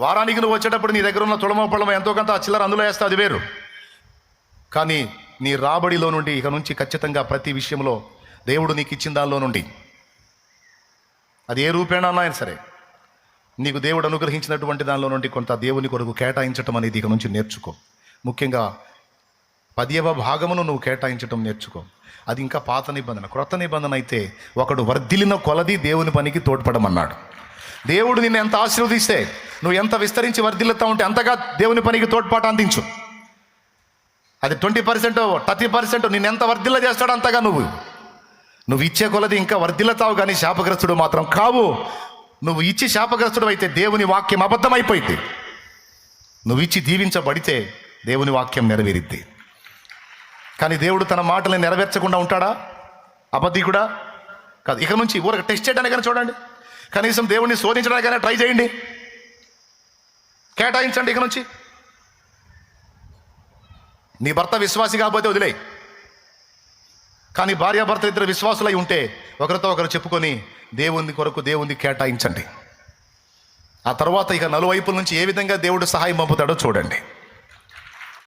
వారానికి నువ్వు వచ్చేటప్పుడు నీ దగ్గర ఉన్న తుళమ పొలమ ఎంతో కొంత ఆ చిల్లర అందులో వేస్తే అది వేరు. కానీ నీ రాబడిలో నుండి ఇక నుంచి ఖచ్చితంగా ప్రతి విషయంలో దేవుడు నీకు ఇచ్చిన దానిలో నుండి. అది ఏ రూపేణా అయినా సరే నీకు దేవుడు అనుగ్రహించినటువంటి దానిలో నుండి కొంత దేవుని కొరకు కేటాయించటం అనేది ఇక నుంచి నేర్చుకో. ముఖ్యంగా పదివ భాగమును నువ్వు కేటాయించటం నేర్చుకో. అది ఇంకా పాత నిబంధన క్రొత్త నిబంధన అయితే ఒకడు వర్ధిలిన కొలది దేవుని పనికి తోడ్పడమన్నాడు. దేవుడు నిన్ను ఎంత ఆశీర్వదిస్తే నువ్వు ఎంత విస్తరించి వర్ధిల్లుతా ఉంటే అంతగా దేవుని పనికి తోడ్పాటు అందించు. అది ట్వంటీ పర్సెంట్ థర్టీ పర్సెంట్ నిన్ను ఎంత వర్ధిల్ల చేస్తాడో అంతగా నువ్వు. నువ్వు ఇచ్చే కొలది ఇంకా వర్ధిల్లతావు కానీ శాపగ్రస్తుడు మాత్రం కావు. నువ్వు ఇచ్చి శాపగ్రస్తుడు అయితే దేవుని వాక్యం అబద్ధమైపోయింది నువ్వు ఇచ్చి దీవించబడితే దేవుని వాక్యం నెరవేరిద్ది. కానీ దేవుడు తన మాటలను నెరవేర్చకుండా ఉంటాడా? అబద్ధికుడా? కాదు. ఇక నుంచి ఊరక టెస్ట్ చేయడానికైనా చూడండి. కనీసం దేవుడిని శోధించడానికైనా ట్రై చేయండి. కేటాయించండి ఇక నుంచి. నీ భర్త విశ్వాసి కాకపోతే వదిలే. కానీ భార్యాభర్త ఇద్దరు విశ్వాసులై ఉంటే ఒకరితో ఒకరు చెప్పుకొని దేవుని కొరకు దేవుని కేటాయించండి. ఆ తర్వాత ఇక నలువైపుల నుంచి ఏ విధంగా దేవుడు సహాయం పంపుతాడో చూడండి.